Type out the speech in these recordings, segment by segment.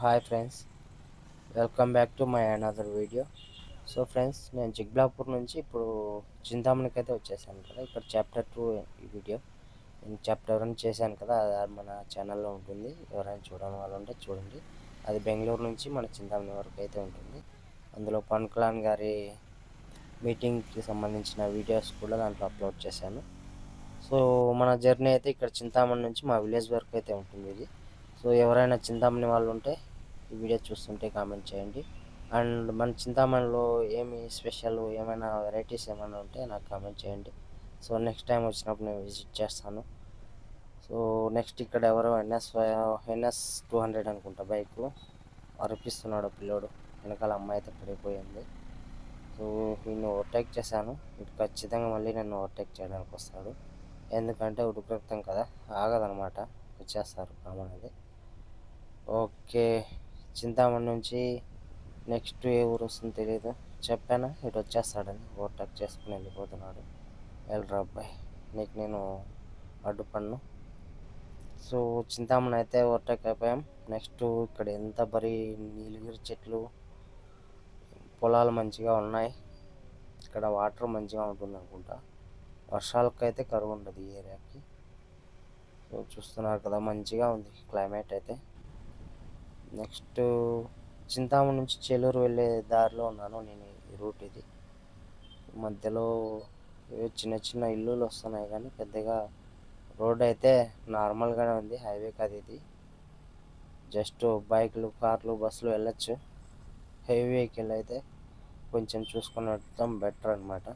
Hi friends. Welcome back to my another video. So friends నేను చిక్బలాపూర్ నుంచి ఇప్పుడు చింతామణికి అయితే వచ్చేసాను కదా. ఇక్కడ చాప్టర్ టూ ఈ వీడియో. నేను చాప్టర్ వన్ చేశాను కదా అది మన ఛానల్లో ఉంటుంది. ఎవరైనా చూడని వాళ్ళు ఉంటే చూడండి. అది బెంగళూరు నుంచి మన చింతామణి వరకు అయితే ఉంటుంది. అందులో పవన్ కళ్యాణ్ గారి మీటింగ్కి సంబంధించిన వీడియోస్ కూడా దాంట్లో అప్లోడ్ చేశాను. సో మన జర్నీ అయితే ఇక్కడ చింతామణి నుంచి మా విలేజ్ వరకు అయితే ఉంటుంది ఇది. సో ఎవరైనా చింతామణి వాళ్ళు ఉంటే ఈ వీడియో చూస్తుంటే కామెంట్ చేయండి. అండ్ మన చింతామణిలో ఏమి స్పెషల్ ఏమైనా వెరైటీస్ ఏమైనా ఉంటే నాకు కామెంట్ చేయండి. సో నెక్స్ట్ టైం వచ్చినప్పుడు నేను విజిట్ చేస్తాను. సో నెక్స్ట్ ఇక్కడ ఎవరో ఎన్ఎస్ ఎన్ఎస్ టూ హండ్రెడ్ అనుకుంటా బైక్ అరిపిస్తున్నాడు పిల్లోడు. వెనకాల అమ్మాయి అయితే పడిపోయింది. సో నేను ఓవర్టేక్ చేశాను. ఇటు ఖచ్చితంగా మళ్ళీ నన్ను ఓవర్టేక్ చేయడానికి వస్తాడు. ఎందుకంటే ఉడుకురక్తం కదా ఆగదనమాట వచ్చేస్తారు కామన్ అది ఓకే చింతామణి నుంచి నెక్స్ట్ ఏ ఊరు వస్తుందో తెలియదు చెప్పానా? ఇటు వచ్చేస్తాడని ఓవర్టేక్ చేసుకుని వెళ్ళిపోతున్నాడు. వెళ్ళరా అబ్బాయి నీకు నేను అడ్డుపడ్ను. సో చింతామణి అయితే ఓవర్టేక్ అయిపోయాం. నెక్స్ట్ ఇక్కడ ఎంత బరీ నీలగిరి చెట్లు పొలాలు మంచిగా ఉన్నాయి. ఇక్కడ వాటర్ మంచిగా ఉంటుంది అనుకుంటా. వర్షాలకైతే కరువు ఉండదు ఈ ఏరియాకి. సో చూస్తున్నారు కదా మంచిగా ఉంది క్లైమేట్ అయితే. నెక్స్ట్ చింతామణి నుంచి చేలూరు వెళ్ళే దారిలో ఉన్నాను నేను ఈ రూట్ ఇది. మధ్యలో చిన్న చిన్న ఇల్లులు వస్తున్నాయి కానీ పెద్దగా రోడ్ అయితే నార్మల్గానే ఉంది హైవే కాదు ఇది. జస్ట్ బైక్లు కార్లు బస్సులు వెళ్ళచ్చు. హెవీ వెహికల్ అయితే కొంచెం చూసుకొని బెటర్ అనమాట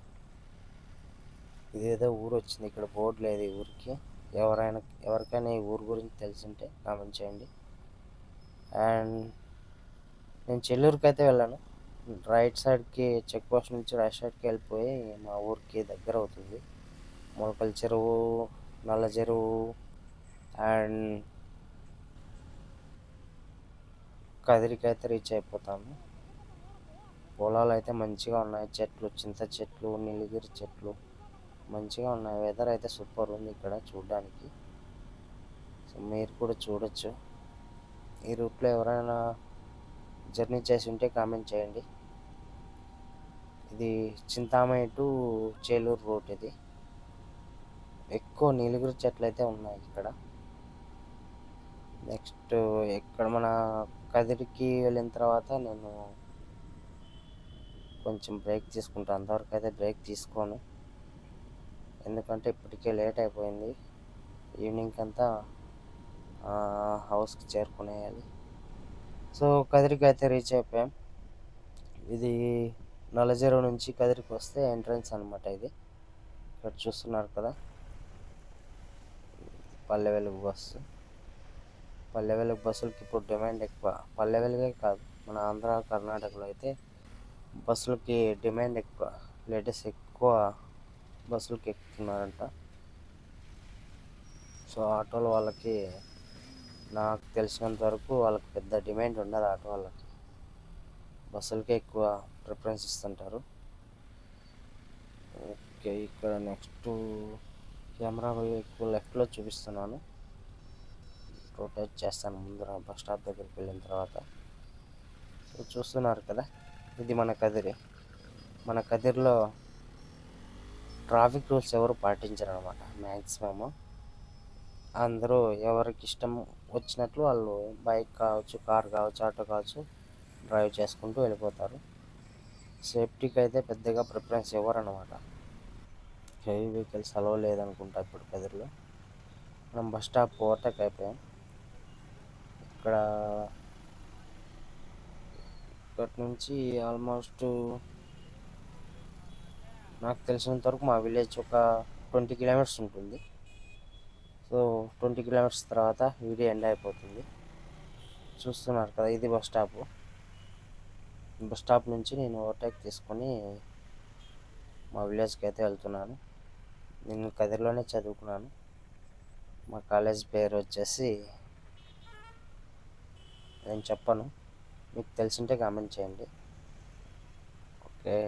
ఇదేదో ఊరు వచ్చింది ఇక్కడ బోర్డు లేదు ఈ ఊరికి. ఎవరైనా ఎవరికైనా ఈ ఊరు గురించి తెలిసింటే కామెంట్ చేయండి. అండ్ నేను చెల్లూరుకి అయితే వెళ్ళాను. రైట్ సైడ్కి చెక్ పోస్ట్ నుంచి రైట్ సైడ్కి వెళ్ళిపోయి మా ఊరికి దగ్గర అవుతుంది. మొలకల చెరువు నల్ల చెరువు అండ్ కదిరికి అయితే రీచ్ అయిపోతాము పొలాలు అయితే మంచిగా ఉన్నాయి. చెట్లు చింత చెట్లు నీలగిరి చెట్లు మంచిగా ఉన్నాయి. వెదర్ అయితే సూపర్ ఉంది ఇక్కడ చూడడానికి. సో మీరు కూడా చూడొచ్చు. ఈ రూట్లో ఎవరైనా జర్నీ చేసి ఉంటే కామెంట్ చేయండి. ఇది చింతామణి టు చేలూరు రూట్ ఇది. ఎక్కువ నీలుగురు చెట్లు అయితే ఉన్నాయి ఇక్కడ. నెక్స్ట్ ఇక్కడ మన కదిరికి వెళ్ళిన తర్వాత నేను కొంచెం బ్రేక్ తీసుకుంటాను అంతవరకు అయితే బ్రేక్ తీసుకోను. ఎందుకంటే ఇప్పటికే లేట్ అయిపోయింది. ఈవినింగ్ అంతా హౌస్కి చేరుకునేయాలి. సో కదిరికి అయితే రీచ్ అయిపోయాం. ఇది నలజీరో నుంచి కదిరికి వస్తే ఎంట్రన్స్ అనమాట ఇది. ఇక్కడ చూస్తున్నారు కదా. పల్లె వెలుగు బస్సు. పల్లె వెలుగు బస్సులకి ఇప్పుడు డిమాండ్ ఎక్కువ. పల్లె వెలుగే కాదు మన ఆంధ్ర కర్ణాటకలో అయితే బస్సులకి డిమాండ్ ఎక్కువ. లేటెస్ట్ ఎక్కువ బస్సులకి ఎక్కుతున్నారంట. సో ఆటోల వాళ్ళకి నాకు తెలిసినంత వరకు వాళ్ళకి పెద్ద డిమాండ్ ఉండదు ఆటో వాళ్ళకి. బస్సులకే ఎక్కువ ప్రిఫరెన్స్ ఇస్తుంటారు. ఓకే ఇక్కడ నెక్స్ట్ కెమెరా ఎక్కువ లెఫ్ట్లో చూపిస్తున్నాను. రొటేట్ చేస్తాను ముందర బస్ స్టాప్ దగ్గరికి వెళ్ళిన తర్వాత. సో చూస్తున్నారు కదా ఇది మన కదిరి. మన కదిరిలో ట్రాఫిక్ రూల్స్ ఎవరు పాటించరు అనమాట మ్యాక్సిమము అందరూ ఎవరికి ఇష్టం వచ్చినట్లు వాళ్ళు బైక్ కావచ్చు కార్ కావచ్చు ఆటో కావచ్చు డ్రైవ్ చేసుకుంటూ వెళ్ళిపోతారు. సేఫ్టీకి అయితే పెద్దగా ప్రిఫరెన్స్ ఇవ్వరన్నమాట. హెవీ వెహికల్స్ అలవ లేదనుకుంటా ఇప్పుడు కదిరిలో మనం బస్ స్టాప్ ఓవర్టేక్ అయిపోయాం. ఇక్కడ ఇక్కడ నుంచి ఆల్మోస్ట్ నాకు తెలిసినంత వరకు మా విలేజ్ ఒక ట్వంటీ కిలోమీటర్స్ ఉంటుంది. సో ట్వంటీ కిలోమీటర్స్ తర్వాత వీడియో ఎండ్ అయిపోతుంది. చూస్తున్నారు కదా ఇది బస్ స్టాప్. బస్ స్టాప్ నుంచి నేను ఓవర్టేక్ తీసుకొని మా విలేజ్కి అయితే వెళ్తున్నాను. నేను కదిరిలోనే చదువుకున్నాను. మా కాలేజ్ పేరు వచ్చేసి నేను చెప్పను. మీకు తెలిసింటే కామెంట్ చేయండి. ఓకే.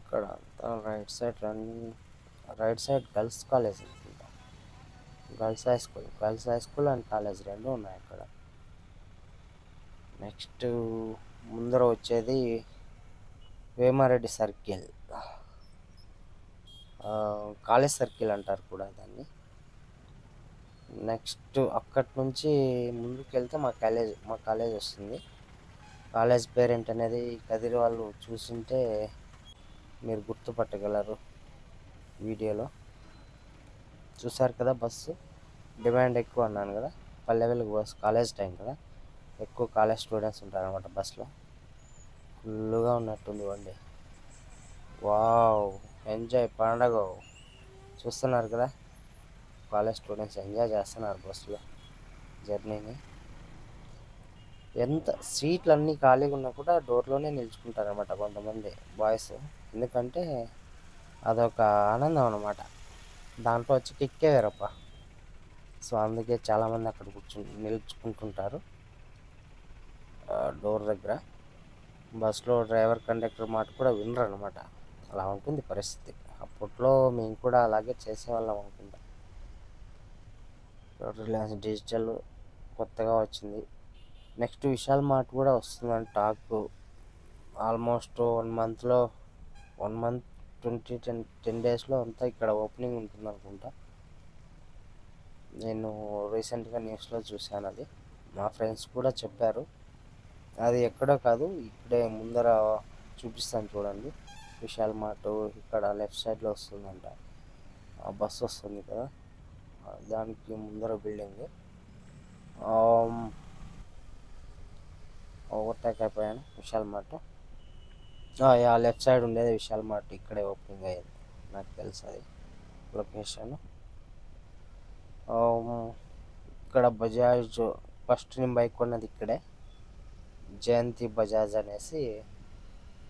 ఇక్కడ అంతా right side running. Right side girls college అనుకుంటా. Girls high school girls high school and college రెండు ఉన్నాయి అక్కడ. నెక్స్ట్ ముందర వచ్చేది వేమారెడ్డి సర్కిల్. కాలేజ్ సర్కిల్ అంటారు కూడా దాన్ని. నెక్స్ట్ అక్కడి నుంచి ముందుకు వెళ్తే మా కాలేజ్ మా కాలేజ్ వస్తుంది. కాలేజ్ పేరెంట్ అనేది కదిరి వాళ్ళు చూసింటే మీరు గుర్తుపట్టగలరు. వీడియోలో. చూసారు కదా బస్సు? డిమాండ్ ఎక్కువ అన్నాను కదా. Palle Velugu bus college time కదా. ఎక్కువ కాలేజ్ స్టూడెంట్స్ ఉంటారు అనమాట బస్సులో. ఫుల్గా ఉన్నట్టుంది వండి వావ్! ఎంజాయ్ పండగ. చూస్తున్నారు కదా? కాలేజ్ స్టూడెంట్స్ ఎంజాయ్ చేస్తున్నారు బస్సులో. జర్నీని. ఎంత సీట్లు అన్నీ ఖాళీగా ఉన్నా కూడా డోర్లోనే నిల్చుకుంటారు అనమాట కొంతమంది బాయ్స్. ఎందుకంటే అదొక ఆనందం అనమాట దాంట్లో వచ్చి కిక్కే వేరప్ప. సో అందుకే చాలామంది అక్కడ కూర్చుని నిల్చుకుంటుంటారు. డోర్ దగ్గర. బస్సులో డ్రైవర్ కండక్టర్ మాట కూడా వినరు అనమాట అలా ఉంటుంది పరిస్థితి. అప్పట్లో మేము కూడా అలాగే చేసేవాళ్ళం అనుకుంటా. రిలయన్స్ డిజిటల్ కొత్తగా వచ్చింది. నెక్స్ట్ విశాల్ మార్ట్ కూడా వస్తుందని టాక్. ఆల్మోస్ట్ వన్ మంత్లో one month twenty ten ten డేస్లో అంతా ఇక్కడ ఓపెనింగ్ ఉంటుంది అనుకుంటా నేను రీసెంట్గా న్యూస్లో చూశాను అది. మా ఫ్రెండ్స్ కూడా చెప్పారు. అది ఎక్కడో కాదు ఇక్కడే ముందర చూపిస్తాను చూడండి. విశాల్ మార్ట్ ఇక్కడ లెఫ్ట్ సైడ్లో వస్తుందంట. ఆ బస్ వస్తుంది కదా దానికి ముందర బిల్డింగ్. ఓవర్టేక్ అయిపోయాను Vishal mart. Yeah left side ఉండేది విశాల్ మార్ట్. ఇక్కడే ఓపెనింగ్ అయ్యేది. నాకు తెలుసు అది లొకేషన్. ఇక్కడ బజాజ్ ఫస్ట్ నేను బైక్ కొన్నది ఇక్కడే. జయంతి బజాజ్ అనేసి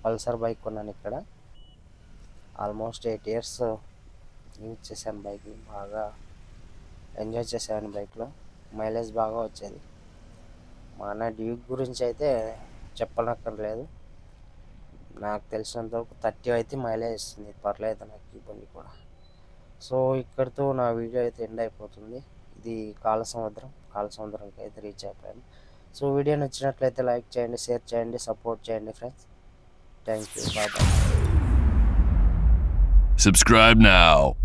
పల్సర్ బైక్ కొన్నాను ఇక్కడ. ఆల్మోస్ట్ ఎయిట్ ఇయర్స్ యూజ్ చేశాను బైక్ని బాగా ఎంజాయ్ చేశాను బైక్లో. మైలేజ్ బాగా వచ్చేది. మా అన్న డ్యూక్ గురించి అయితే చెప్పనక్కర్లేదు. నాకు తెలిసినంత వరకు థర్టీ అయితే మైలేజ్ ఇస్తుంది. పర్లేదు నాకు ఈ బండి కూడా. సో ఇక్కడితో నా వీడియో అయితే ఎండ్ అయిపోతుంది. ఇది కాల సముద్రం కాల సముద్రంకి అయితే రీచ్ అయిపోయాను. సో వీడియో నచ్చినట్లయితే లైక్ చేయండి షేర్ చేయండి సపోర్ట్ చేయండి friends. Thank you bye bye. Subscribe now.